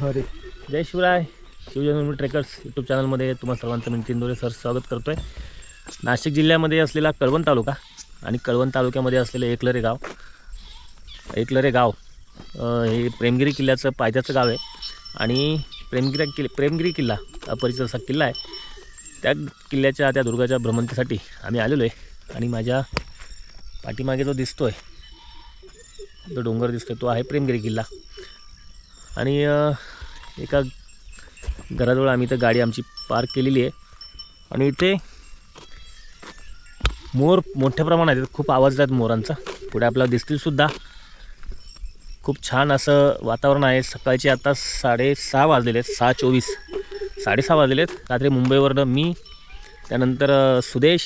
हरे हो जय शिवराय. शिवजन्मभूमी ट्रेकर्स यूट्यूब चॅनलमध्ये तुम्हा सर्वांचं मी नितीन दोरे सर स्वागत करतो आहे नाशिक जिल्ह्यामध्ये असलेला कळवण तालुका आणि कळवण तालुक्यामध्ये असलेलं एकलरे गाव. एकलरे गाव हे प्रेमगिरी किल्ल्याचं पायथ्याचं गाव आहे. आणि प्रेमगिरी किल् प्रेमगिरी किल्ला अपरिचित असा किल्ला आहे. त्या किल्ल्याच्या त्या दुर्गाच्या भ्रमंतीसाठी आम्ही आलेलो आहे. आणि माझ्या पाठीमागे जो दिसतो आहे जो डोंगर दिसतोय तो आहे प्रेमगिरी किल्ला. आणि एका घराजवळ आम्ही इथं गाडी आमची पार्क केलेली आहे. आणि इथे मोर मोठ्या प्रमाणात आहेत. खूप आवाज आहेत मोरांचा. पुढे आपल्याला दिसतीलसुद्धा खूप छान असं वातावरण आहे. सकाळचे आता साडेसहा वाजलेले आहेत. सहा चोवीस. साडेसहा वाजलेले आहेत. रात्री मुंबईवरनं मी त्यानंतर सुदेश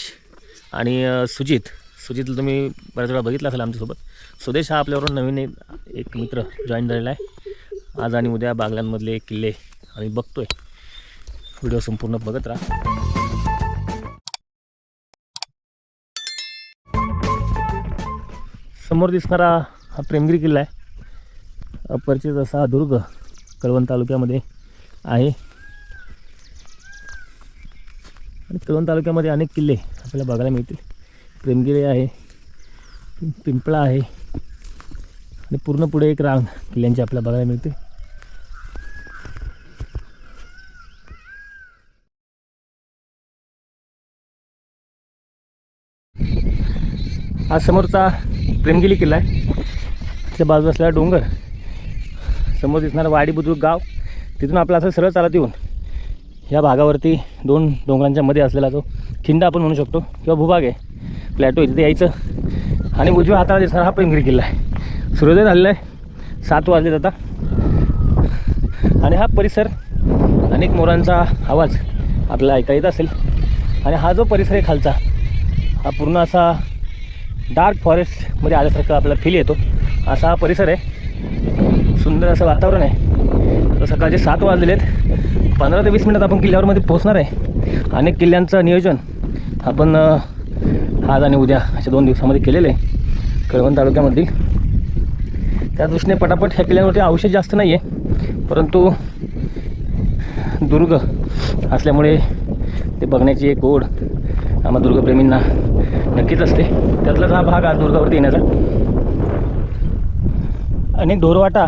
आणि सुजित. सुजितला तुम्ही बऱ्याच वेळा बघितला असेल आमच्यासोबत. सुदेश हा आपल्याबरोबर नवीन एक- एक मित्र जॉईन झालेला आहे. आज आणि उद्या बागल्यांमधले किल्ले आम्ही बघतोय. व्हिडिओ संपूर्ण बघत राहा. समोर दिसणारा हा प्रेमगिरी किल्ला आहे. अपरिचित असा हा दुर्ग कळवण तालुक्यामध्ये आहे. आणि कळवण तालुक्यामध्ये अनेक किल्ले आपल्याला बघायला मिळतील. प्रेमगिरी आहे पिंपळा आहे आणि पूर्ण पुढे एक रांग किल्ल्यांची आपल्याला बघायला मिळते. हा समोरचा प्रेमगिरी किल्ला आहे. त्या बाजूला असलेला डोंगर. समोर दिसणारं वाडी बुद्रुक गाव. तिथून आपला असं सरळ चालत येऊन या भागावरती दोन डोंगरांच्या मध्ये असलेला तो खिंड आपण म्हणू शकतो किंवा भूभाग आहे. प्लॅटो आहे. तिथे यायचं. आणि उजव्या हाताला दिसणारा हा प्रेमगिरी किल्ला आहे. सूर्योदय झालेला आहे. सात वाजले जाता आणि हा परिसर अनेक मोरांचा आवाज आपल्याला ऐका येत असेल. आणि हा जो परिसर आहे खालचा हा पूर्ण असा डार्क फॉरेस्टमध्ये आल्यासारखं आपल्याला फील येतो. असा हा परिसर आहे. सुंदर असं वातावरण आहे. तर सकाळचे सात वाजलेले आहेत पंधरा ते वीस मिनिटात आपण किल्ल्यावरमध्ये पोहोचणार आहे. अनेक किल्ल्यांचं नियोजन आपण आज आणि उद्या अशा दोन दिवसामध्ये केलेलं आहे. कळवण तालुक्यामधील. त्या दृष्टीने पटापट ह्या किल्ल्यांवरती औषध जास्त नाही आहे परंतु दुर्ग असल्यामुळे ते बघण्याची एक ओढ आम्हा दुर्गप्रेमींना नक्कीच असते. त्यातलाच हा भाग आज दुर्गावरती येण्याचा. अनेक ढोरवाटा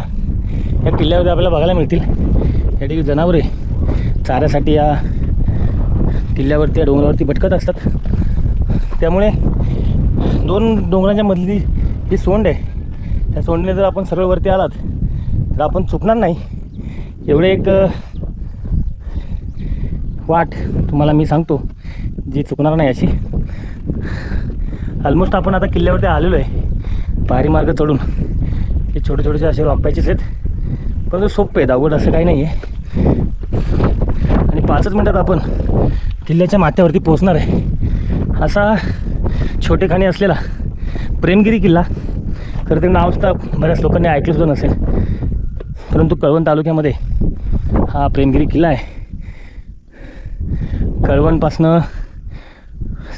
या किल्ल्यावरती आपल्याला बघायला मिळतील. या ठिकाणी जनावरे चाऱ्यासाठी या किल्ल्यावरती या डोंगरावरती भटकत असतात. त्यामुळे दोन डोंगरांच्या मधली ही सोंड आहे. त्या सोंडीने जर आपण सरळ वरती आलात तर आपण चुकणार नाही. एवढे एक वाट तुम्हाला मी सांगतो जी चुकणार नाही अशी. ऑलमोस्ट आपण आता किल्ल्यावरती आलेलो आहे पारी मार्ग चढून. हे छोटे छोटेसे असे रॉक पॅचेस आहेत. परंतु सोपे आहेत अवघड असं काही नाही आहे आणि पाचच मिनटात आपण किल्ल्याच्या माथ्यावरती पोहोचणार आहे. असा छोटेखानी असलेला प्रेमगिरी किल्ला. खरं ते नाव सुद्धा बऱ्याच लोकांनी ऐकलं सुद्धा नसेल. परंतु कळवण तालुक्यामध्ये हा प्रेमगिरी किल्ला आहे. कळवणपासनं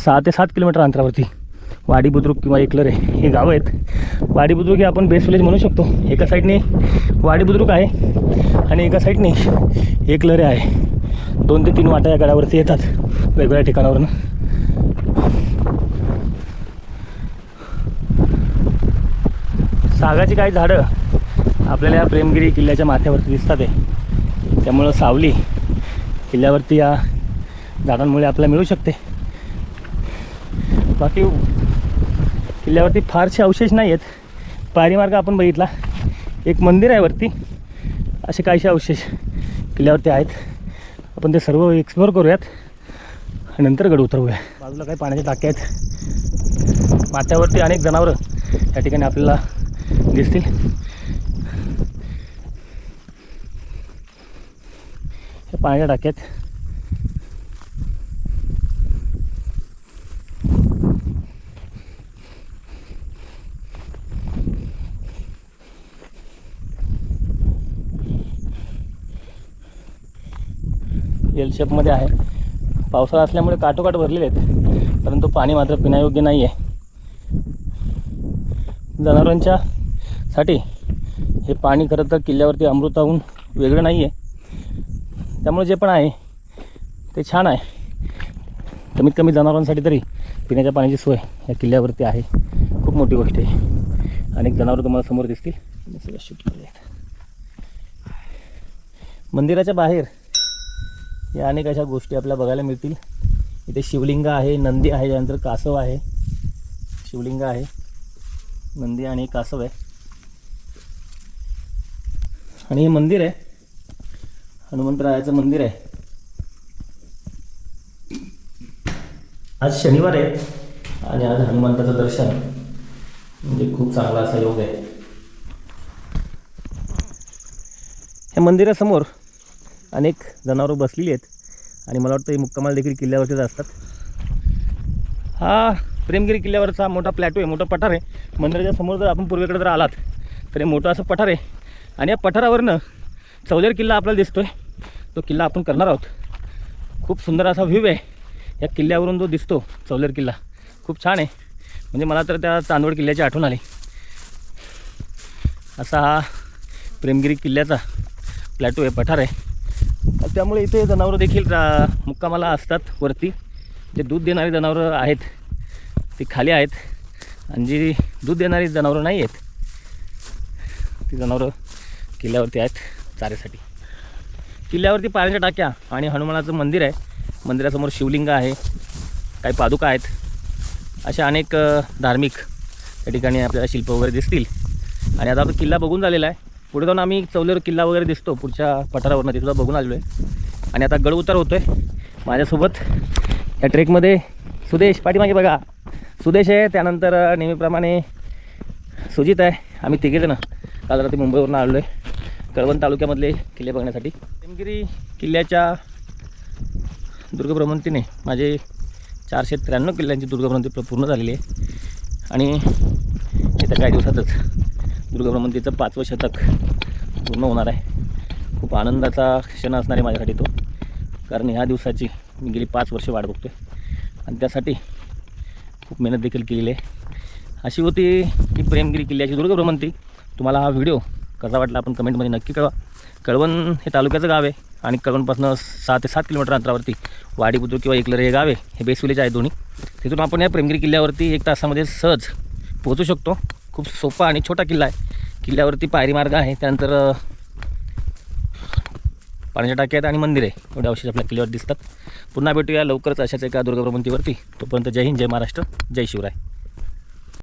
सहा ते सात किलोमीटर अंतरावरती. वाडी बुद्रुक किंवा एकलरे हे गावं आहेत. वाडी बुद्रुक हे आपण बेस्ट विलेज म्हणू शकतो. एका साईडने वाडी बुद्रुक आहे आणि एका साईडने एकलरे आहे. दोन ते तीन वाटा या गडावरती येतात वेगवेगळ्या ठिकाणावरून. सागाची काही झाडं आपल्याला या प्रेमगिरी किल्ल्याच्या माथ्यावरती दिसतात आहे. त्यामुळं सावली किल्ल्यावरती या झाडांमुळे आपल्याला मिळू शकते. बाकी किल्ल्यावरती फारसे अवशेष नाही आहेत पायरीमार्ग आपण बघितला. एक मंदिर आहे वरती. असे काहीसे अवशेष किल्ल्यावरती आहेत. आपण ते सर्व एक्सप्लोअर करूयात. आणि नंतर गड उतरवूया. बाजूला काही पाण्याचे टाके आहेत. माथ्यावरती अनेक जनावरं या ठिकाणी आपल्याला दिसतील. हे पाण्याच्या टाक्यात एल शेपमध्ये आहे. पावसाळा असल्यामुळे काठोकाठ भरलेले आहेत. परंतु पाणी मात्र पिण्यायोग्य नाही आहे जनावरांच्या साठी हे पाणी खरं तर किल्ल्यावरती अमृताहून वेगळं नाही आहे त्यामुळे जे पण आहे ते छान आहे. कमीत कमी जनावरांसाठी तरी पिण्याच्या पाण्याची सोय या किल्ल्यावरती आहे. खूप मोठी गोष्ट आहे. अनेक जनावरं तुम्हाला समोर दिसतील. सगळ्या शूट मंदिराच्या बाहेर या अनेक अशा गोष्टी आपल्याला बघायला मिळतील. इथे शिवलिंग आहे नंदी आहे त्यानंतर कासव आहे. शिवलिंग आहे नंदी आणि कासव आहे. आणि हे मंदिर आहे. हनुमंतरायाचं मंदिर आहे. आज शनिवार आहे आणि आज हनुमंताचं दर्शन. म्हणजे खूप चांगला असा योग आहे. या मंदिरासमोर अनेक जनावरं बसलेली आहेत. आणि मला वाटतं हे मुक्कामाल देखील किल्ल्यावरतीच असतात. हा प्रेमगिरी किल्ल्यावरचा मोठा प्लॅटो आहे मोठा पठार आहे. मंदिराच्या समोर जर आपण पूर्वेकडे जर आलात तर हे मोठं असं पठार आहे. आणि या पठारावरनं चौलेर किल्ला आपल्याला दिसतो आहे तो किल्ला आपण करणार आहोत. खूप सुंदर असा व्ह्यू आहे. या किल्ल्यावरून जो दिसतो चौलेर किल्ला खूप छान आहे. म्हणजे मला तर त्या चांदवड किल्ल्याची आठवण आली. असा हा प्रेमगिरी किल्ल्याचा प्लॅटो आहे पठार आहे. त्यामुळे इथे जनावरं देखील रा मुक्कामाला असतात वरती. जे दूध देणारी जनावरं आहेत ती खाली आहेत. आणि जी दूध देणारी जनावरं नाही आहेत ती जनावरं किल्ल्यावरती आहेत चाऱ्यासाठी. किल्ल्यावरती पाण्याच्या टाक्या आणि हनुमानाचं मंदिर आहे. मंदिरासमोर शिवलिंग आहे. काही पादुका आहेत. अशा अनेक धार्मिक या ठिकाणी आपल्याला शिल्प वगैरे दिसतील. आणि आता आपण किल्ला बघून झालेला आहे. पुढे जाऊन आम्ही चौलेर किल्ला वगैरे दिसतो पुढच्या पठारावरनं तिथं बघून आलेलो आहे आणि आता गड उतार होतो आहे माझ्यासोबत या ट्रेकमध्ये सुदेश पाठीमागे बघा. सुदेश आहे त्यानंतर नेहमीप्रमाणे सुजित आहे. आम्ही तिघेजणं काल रात्री मुंबईवरून आलेलो आहे कळवण तालुक्यामधले किल्ले बघण्यासाठी. प्रेमगिरी किल्ल्याच्या दुर्गभ्रमंतीने माझे चारशे त्र्याण्णव किल्ल्यांची दुर्गभ्रमंती पूर्ण झालेली आहे. आणि येत्या काही दिवसातच दुर्गाभ्रमंतीचं पाचवं शतक पूर्ण होणार आहे. खूप आनंदाचा क्षण असणार आहे माझ्यासाठी तो. कारण ह्या दिवसाची मी गेली पाच वर्षे वाट बघतो आहे आणि त्यासाठी खूप मेहनत देखील केलेली आहे. अशी होती ही प्रेमगिरी किल्ल्याची दुर्गभ्रमंती तुम्हाला हा व्हिडिओ कसा वाटला आपण कमेंटमध्ये नक्की कळवा. कळवण हे तालुक्याचं गाव आहे आणि कळवणपासून सहा ते सात किलोमीटर अंतरावरती वाडी बुद्रुक किंवा एकलर हे गाव आहे. हे बेसविलेज आहे दोन्ही. तिथून आपण या प्रेमगिरी किल्ल्यावरती एक तासामध्ये सहज पोहोचू शकतो. खूप सोपा आणि छोटा किल्ला आहे. किल्ल्यावरती पायरी मार्ग आहे. त्यानंतर पाण्याच्या टाक्या आहेत आणि मंदिर आहे. एवढे अवशेष आपल्या किल्ल्यावर दिसतात. पुन्हा भेटूया लवकरच अशाच एका दुर्गाप्रमंतीवरती तोपर्यंत जय हिंद जय महाराष्ट्र जय शिवराय.